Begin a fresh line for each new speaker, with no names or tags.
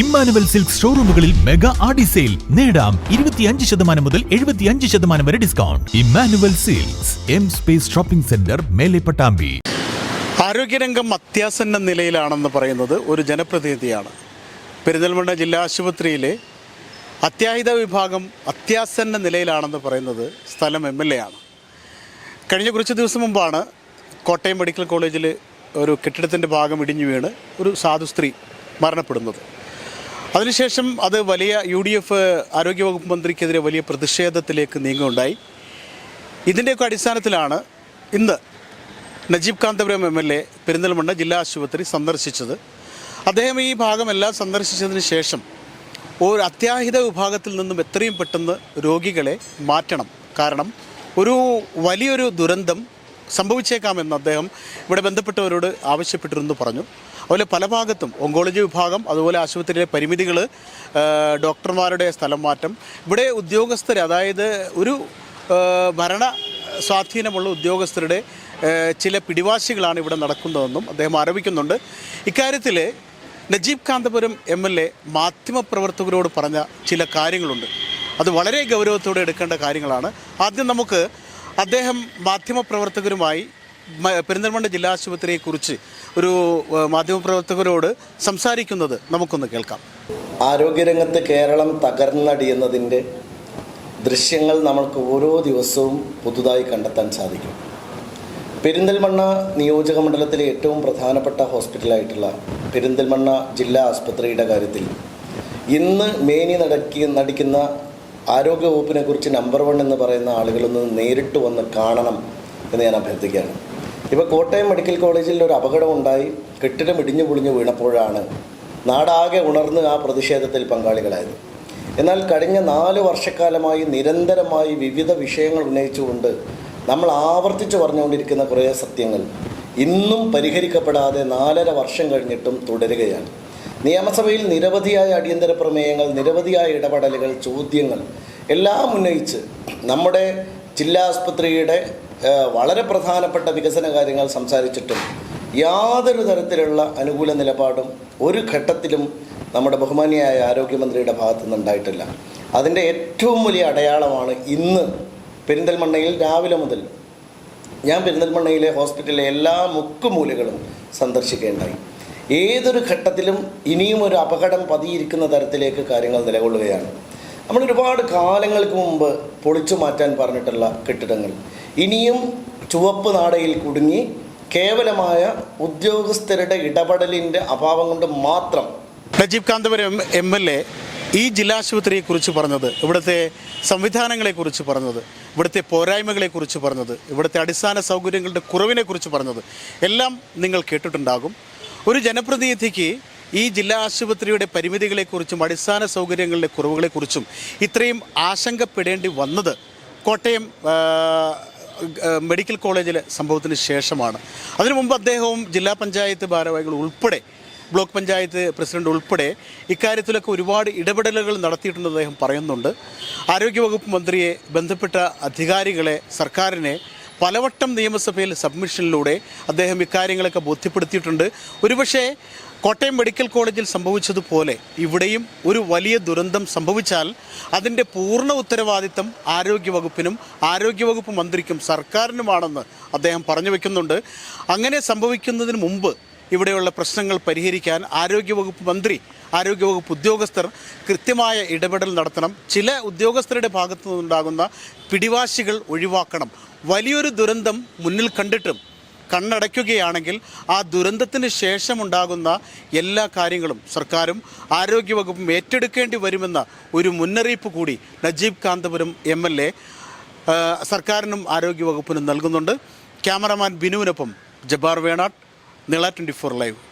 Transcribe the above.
Emmanuel silk ഷോറൂമുകളിൽ mega Aadi sale. നേടാം ഇരുപത്തിയഞ്ച് ശതമാനം മുതൽ എഴുപത്തിയഞ്ച് ശതമാനം വരെ discount Emmanuel Silks M Space shopping centre Mele Pattambi.
ആരോഗ്യരംഗം അത്യാസന്ന നിലയിലാണെന്ന് പറയുന്നത് ഒരു ജനപ്രതിനിധിയാണ്. പെരിന്തൽമണ്ണ ജില്ലാ ആശുപത്രിയിലെ അത്യാഹിത വിഭാഗം അത്യാസന്ന നിലയിലാണെന്ന് പറയുന്നത് സ്ഥലം എം എൽ എ ആണ്. കഴിഞ്ഞ കുറച്ച് ദിവസം മുമ്പാണ് കോട്ടയം മെഡിക്കൽ കോളേജിൽ ഒരു കെട്ടിടത്തിന്റെ ഭാഗം ഇടിഞ്ഞു വീണ് ഒരു സാധു സ്ത്രീ മരണപ്പെടുന്നത്. അതിനുശേഷം അത് വലിയ യു ഡി എഫ് ആരോഗ്യവകുപ്പ് മന്ത്രിക്കെതിരെ വലിയ പ്രതിഷേധത്തിലേക്ക് നീങ്ങുകയുണ്ടായി. ഇതിന്റെയൊക്കെ അടിസ്ഥാനത്തിലാണ് ഇന്ന് Najeeb Kanthapuram M L A Perinthalmanna ജില്ലാ ആശുപത്രി സന്ദർശിച്ചത്. അദ്ദേഹം ഈ ഭാഗമെല്ലാം സന്ദർശിച്ചതിന് ശേഷം ഒരു അത്യാഹിത വിഭാഗത്തിൽ നിന്നും എത്രയും പെട്ടെന്ന് രോഗികളെ മാറ്റണം. കാരണം ഒരു വലിയൊരു ദുരന്തം സംഭവിച്ചേക്കാമെന്ന് അദ്ദേഹം ഇവിടെ ബന്ധപ്പെട്ടവരോട് ആവശ്യപ്പെട്ടിരുന്നു പറഞ്ഞു. അതുപോലെ പല ഭാഗത്തും ഓങ്കോളജി വിഭാഗം അതുപോലെ ആശുപത്രിയിലെ പരിമിതികൾ ഡോക്ടർമാരുടെ സ്ഥലം മാറ്റം. ഇവിടെ ഉദ്യോഗസ്ഥർ അതായത് ഒരു ഭരണ സ്വാധീനമുള്ള ഉദ്യോഗസ്ഥരുടെ ചില പിടിവാശികളാണ് ഇവിടെ നടക്കുന്നതെന്നും അദ്ദേഹം ആരോപിക്കുന്നുണ്ട്. ഇക്കാര്യത്തിൽ Najeeb Kanthapuram M L A മാധ്യമപ്രവർത്തകരോട് പറഞ്ഞ ചില കാര്യങ്ങളുണ്ട്. അത് വളരെ ഗൗരവത്തോടെ എടുക്കേണ്ട കാര്യങ്ങളാണ്. ആദ്യം നമുക്ക് അദ്ദേഹം മാധ്യമപ്രവർത്തകരുമായി പെരിന്തൽമണ്ണ ജില്ലാ ആശുപത്രിയെ കുറിച്ച് ഒരു മാധ്യമപ്രവർത്തകരോട് സംസാരിക്കുന്നത് നമുക്കൊന്ന് കേൾക്കാം.
ആരോഗ്യരംഗത്ത് കേരളം തകർന്നടിയുന്നതിന്റെ ദൃശ്യങ്ങൾ നമ്മൾക്ക് ഓരോ ദിവസവും പുതുതായി കണ്ടെത്താൻ സാധിക്കും. പെരിന്തൽമണ്ണ നിയോജക മണ്ഡലത്തിലെ ഏറ്റവും പ്രധാനപ്പെട്ട ഹോസ്പിറ്റലായിട്ടുള്ള പെരിന്തൽമണ്ണ ജില്ലാ ആസ്പത്രിയുടെ കാര്യത്തിൽ ഇന്ന് മേനി നടക്കി നടിക്കുന്ന ആരോഗ്യവകുപ്പിനെ കുറിച്ച് നമ്പർ വൺ എന്ന് പറയുന്ന ആളുകളൊന്ന് നേരിട്ട് വന്ന് കാണണം എന്ന് ഞാൻ അഭ്യർത്ഥിക്കുകയാണ്. ഇപ്പോൾ കോട്ടയം മെഡിക്കൽ കോളേജിൽ ഒരു അപകടം ഉണ്ടായി കെട്ടിടം ഇടിഞ്ഞു പൊളിഞ്ഞു വീണപ്പോഴാണ് നാടാകെ ഉണർന്ന് ആ പ്രതിഷേധത്തിൽ പങ്കാളികളായത്. എന്നാൽ കഴിഞ്ഞ നാല് വർഷക്കാലമായി നിരന്തരമായി വിവിധ വിഷയങ്ങൾ ഉന്നയിച്ചുകൊണ്ട് നമ്മൾ ആവർത്തിച്ച് പറഞ്ഞുകൊണ്ടിരിക്കുന്ന കുറേ സത്യങ്ങൾ ഇന്നും പരിഹരിക്കപ്പെടാതെ നാലര വർഷം കഴിഞ്ഞിട്ടും തുടരുകയാണ്. നിയമസഭയിൽ നിരവധിയായ അടിയന്തര പ്രമേയങ്ങൾ നിരവധിയായ ഇടപെടലുകൾ ചോദ്യങ്ങൾ എല്ലാം ഉന്നയിച്ച് നമ്മുടെ ജില്ലാ ആസ്പത്രിയുടെ വളരെ പ്രധാനപ്പെട്ട വികസന കാര്യങ്ങൾ സംസാരിച്ചിട്ടും യാതൊരു തരത്തിലുള്ള അനുകൂല നിലപാടും ഒരു ഘട്ടത്തിലും നമ്മുടെ ബഹുമാനിയായ ആരോഗ്യമന്ത്രിയുടെ ഭാഗത്തു നിന്നുണ്ടായിട്ടില്ല അതിന്റെ ഏറ്റവും വലിയ അടയാളമാണ് ഇന്ന് പെരിന്തൽമണ്ണയിൽ രാവിലെ മുതൽ ഞാൻ പെരിന്തൽമണ്ണയിലെ ഹോസ്പിറ്റലിലെ എല്ലാ മുക്കുമൂലകളും സന്ദർശിക്കേണ്ടായി. ഏതൊരു ഘട്ടത്തിലും ഇനിയും ഒരു അപകടം പതിയിരിക്കുന്ന തരത്തിലേക്ക് കാര്യങ്ങൾ നിലകൊള്ളുകയാണ്. നമ്മൾ ഒരുപാട് കാലങ്ങൾക്ക് മുമ്പ് പൊളിച്ചു മാറ്റാൻ പറഞ്ഞിട്ടുള്ള കെട്ടിടങ്ങൾ. ഇനിയും ചുവപ്പ് നാടയിൽ കുടുങ്ങി കേവലമായ ഉദ്യോഗസ്ഥരുടെ ഇടപെടലിന്റെ അഭാവം കൊണ്ട് മാത്രം
Najeeb Kanthapuram M L A ഈ ജില്ലാ കുറിച്ച് പറഞ്ഞത് ഇവിടുത്തെ സംവിധാനങ്ങളെക്കുറിച്ച് പറഞ്ഞത് ഇവിടുത്തെ പോരായ്മകളെക്കുറിച്ച് പറഞ്ഞത് ഇവിടുത്തെ അടിസ്ഥാന സൗകര്യങ്ങളുടെ കുറവിനെക്കുറിച്ച് പറഞ്ഞത് എല്ലാം നിങ്ങൾ കേട്ടിട്ടുണ്ടാകും. ഒരു ജനപ്രതിനിധിക്ക് ഈ ജില്ലാ ആശുപത്രിയുടെ പരിമിതികളെക്കുറിച്ചും അടിസ്ഥാന സൗകര്യങ്ങളുടെ കുറവുകളെക്കുറിച്ചും ഇത്രയും ആശങ്കപ്പെടേണ്ടി വന്നത് കോട്ടയം മെഡിക്കൽ കോളേജിലെ സംഭവത്തിന് ശേഷമാണ്. അതിനു മുമ്പ് അദ്ദേഹവും ജില്ലാ പഞ്ചായത്ത് ഭാരവാഹികൾ ഉൾപ്പെടെ ബ്ലോക്ക് പഞ്ചായത്ത് പ്രസിഡന്റ് ഉൾപ്പെടെ ഇക്കാര്യത്തിലൊക്കെ ഒരുപാട് ഇടപെടലുകൾ നടത്തിയിട്ടുണ്ടെന്ന് അദ്ദേഹം പറയുന്നുണ്ട്. ആരോഗ്യവകുപ്പ് മന്ത്രിയെ ബന്ധപ്പെട്ട അധികാരികളെ സർക്കാരിനെ പലവട്ടം നിയമസഭയിൽ സബ്മിഷനിലൂടെ അദ്ദേഹം ഇക്കാര്യങ്ങളൊക്കെ ബോധ്യപ്പെടുത്തിയിട്ടുണ്ട്. ഒരുപക്ഷെ കോട്ടയം മെഡിക്കൽ കോളേജിൽ സംഭവിച്ചതുപോലെ ഇവിടെയും ഒരു വലിയ ദുരന്തം സംഭവിച്ചാൽ അതിന്റെ പൂർണ ഉത്തരവാദിത്തം ആരോഗ്യവകുപ്പിനും ആരോഗ്യവകുപ്പ് മന്ത്രിക്കും സർക്കാരിനുമാണെന്ന് അദ്ദേഹം പറഞ്ഞു വെക്കുന്നുണ്ട്. അങ്ങനെ സംഭവിക്കുന്നതിന് മുമ്പ് ഇവിടെയുള്ള പ്രശ്നങ്ങൾ പരിഹരിക്കാൻ ആരോഗ്യവകുപ്പ് മന്ത്രി ആരോഗ്യവകുപ്പ് ഉദ്യോഗസ്ഥർ കൃത്യമായ ഇടപെടൽ നടത്തണം. ചില ഉദ്യോഗസ്ഥരുടെ ഭാഗത്തു നിന്നുണ്ടാകുന്ന പിടിവാശികൾ ഒഴിവാക്കണം. വലിയൊരു ദുരന്തം മുന്നിൽ കണ്ടിട്ടും കണ്ണടയ്ക്കുകയാണെങ്കിൽ ആ ദുരന്തത്തിന് ശേഷമുണ്ടാകുന്ന എല്ലാ കാര്യങ്ങളും സർക്കാരും ആരോഗ്യവകുപ്പും ഏറ്റെടുക്കേണ്ടി വരുമെന്ന ഒരു മുന്നറിയിപ്പ് കൂടി Najeeb Kanthapuram M L A സർക്കാരിനും ആരോഗ്യവകുപ്പിനും നൽകുന്നുണ്ട്. Cameraman ബിനുവിനൊപ്പം Jabar Venatt Nila twenty four live.